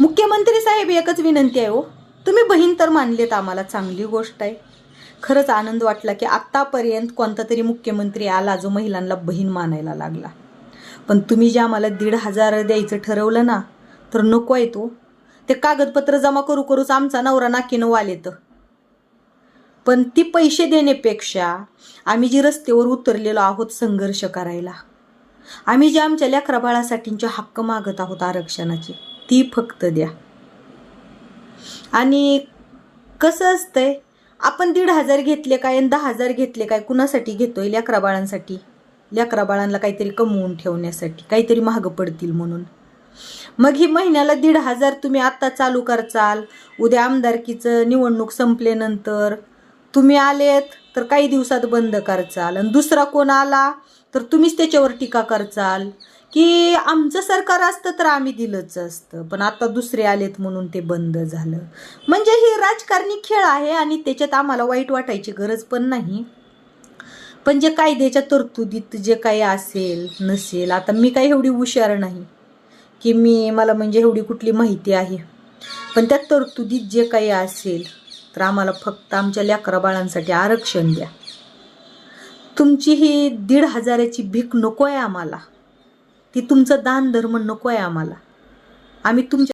मुख्यमंत्री साहेब एकच विनंती आहे हो. तुम्ही बहीण तर मानलेत आम्हाला चांगली गोष्ट आहे. खरंच आनंद वाटला की आत्तापर्यंत कोणता तरी मुख्यमंत्री आला जो महिलांना बहीण मानायला लागला. पण तुम्ही जे आम्हाला दीड हजार द्यायचं ठरवलं ना तर नको आहे तो. ते कागदपत्र जमा करू करूच आमचा नवरा नाकीनं वालेत. पण ती पैसे देण्यापेक्षा आम्ही जी रस्त्यावर उतरलेलो आहोत संघर्ष करायला आम्ही जे आमच्या लेकराबाळासाठींचे हक्क मागत आहोत आरक्षणाचे ती फक्त द्या. आणि कसं असतंय आपण दीड हजार घेतले काय आणि दहा हजार घेतले काय कुणासाठी घेतोय? लेकरा बाळांसाठी. लेकरा बाळांना काहीतरी कमवून ठेवण्यासाठी काहीतरी महाग पडतील म्हणून. मग ही महिन्याला दीड हजार तुम्ही आत्ता चालू करचाल. उद्या आमदारकीचं निवडणूक संपल्यानंतर तुम्ही आलेत तर काही दिवसात बंद करचाल. आणि दुसरा कोण आला तर तुम्हीच त्याच्यावर टीका करचाल. की आमचं सरकार असतं तर आम्ही दिलंच असतं. पण आता दुसरे आलेत म्हणून ते बंद झालं. म्हणजे ही राजकारणी खेळ आहे आणि त्याच्यात आम्हाला वाईट वाटायची गरज पण नाही. पण जे कायद्याच्या तरतुदीत जे काही असेल नसेल आता मी काही एवढी हुशार नाही की मी मला म्हणजे एवढी कुठली माहिती आहे. पण त्या तरतुदीत जे काही असेल तर आम्हाला फक्त आमच्या लेकरा बाळांसाठी आरक्षण द्या. तुमची ही दीड हजाराची भीक नको आहे आम्हाला. ती तुमचं दान धर्म नको आहे आम्हाला. आम्ही तुमच्या